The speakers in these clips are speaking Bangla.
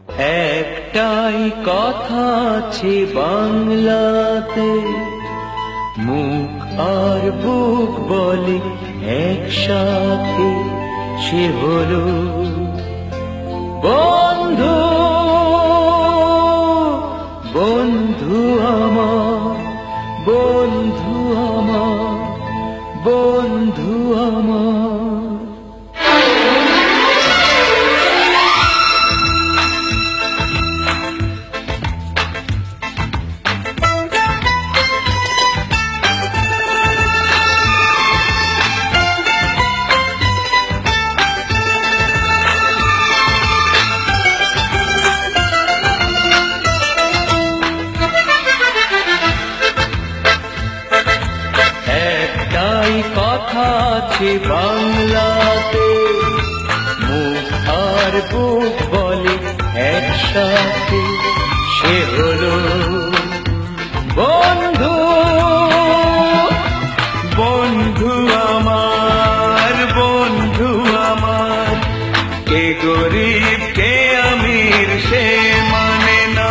একটাই কথা আছে বাংলাতে, মুখ আর বুক বলে একসাথে, সে হলো বন্ধু। বন্ধু আমার বন্ধু আমার, বন্ধু একসাথে সে হলো বন্ধু। বন্ধু আমার বন্ধু আমার। কে গরিব, কে আমির, সে মানে না।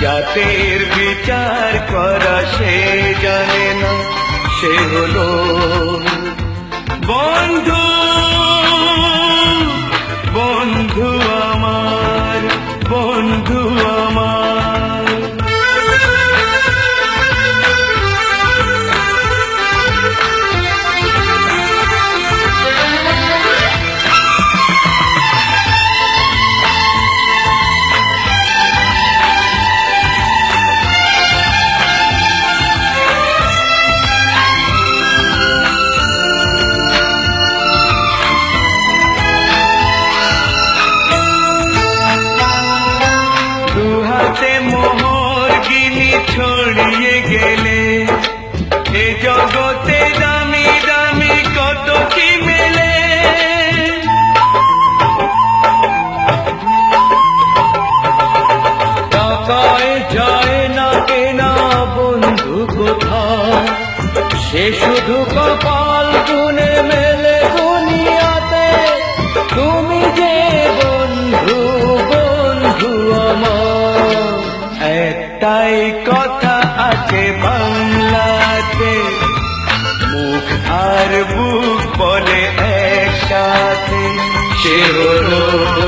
জাতের বিচার করা সে জানে না। সে হলো বন্ধু ছড়িয়ে গেলে এ জগতে দামি দামি কত কি মেলে? টাকায় যায় না কেনা বন্ধু কোথায় সে শুধু একটাই কথা আছে বাংলাতে। মুখ আর বুক বলে একসাথে। সে হলো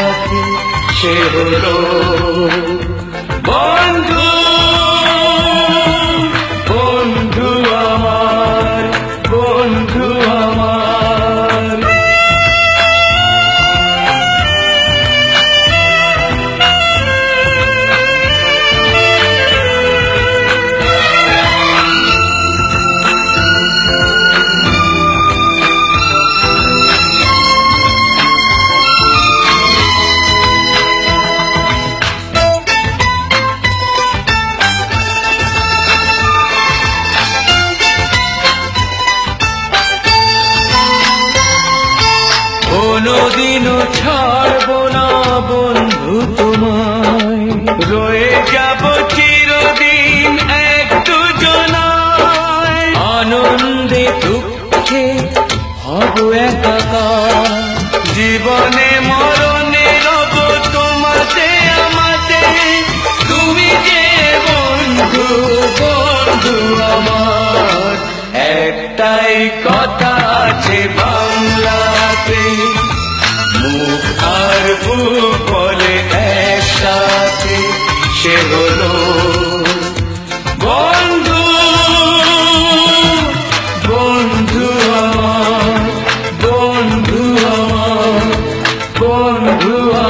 একসাথে সে হলো বন্ধু। হব একাকার। জীবনে মরণে রব তোমাতে, আমাতে। তুমি যে বন্ধু বন্ধু আমার। একটাই কথা আছে বাংলাতে। মুখ আর বুক বলে একসাথে। সে হলো bondhu